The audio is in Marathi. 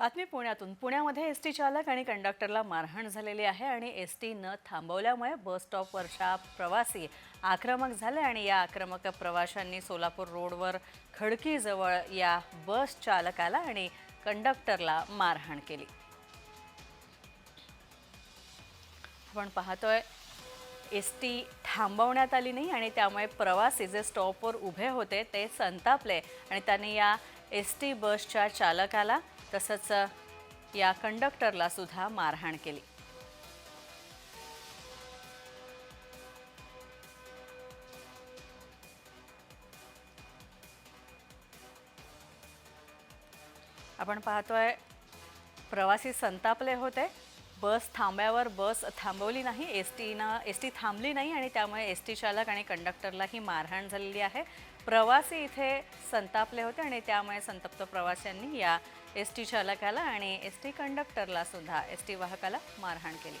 बातमी पुण्यातून. पुण्यामध्ये एस टी चालक आणि कंडक्टरला मारहाण झालेली आहे आणि एस टी न थांबवल्यामुळे बस स्टॉपवरच्या प्रवासी आक्रमक झाले आणि या आक्रमक प्रवाशांनी सोलापूर रोडवर खडकीजवळ या बस चालकाला आणि कंडक्टरला मारहाण केली. आपण पाहतोय एस टी थांबवण्यात आली नाही आणि त्यामुळे प्रवासी जे स्टॉपवर उभे होते ते संतापले आणि त्यांनी या एस टी बसच्या चालकाला तसंच या कंडक्टरला सुद्धा मारहाण केली. आपण पाहतोय प्रवासी संतापले होते. बस थांब्यावर बस थांबवली नाही एस टीनं एस टी थांबली नाही आणि त्यामुळे एस टी चालक आणि कंडक्टरलाही मारहाण झालेली आहे. प्रवासी इथे संतापले होते आणि त्यामुळे संतप्त प्रवाशांनी या एस टी चालकाला आणि एस टी कंडक्टरला सुद्धा एस टी वाहकाला मारहाण केली.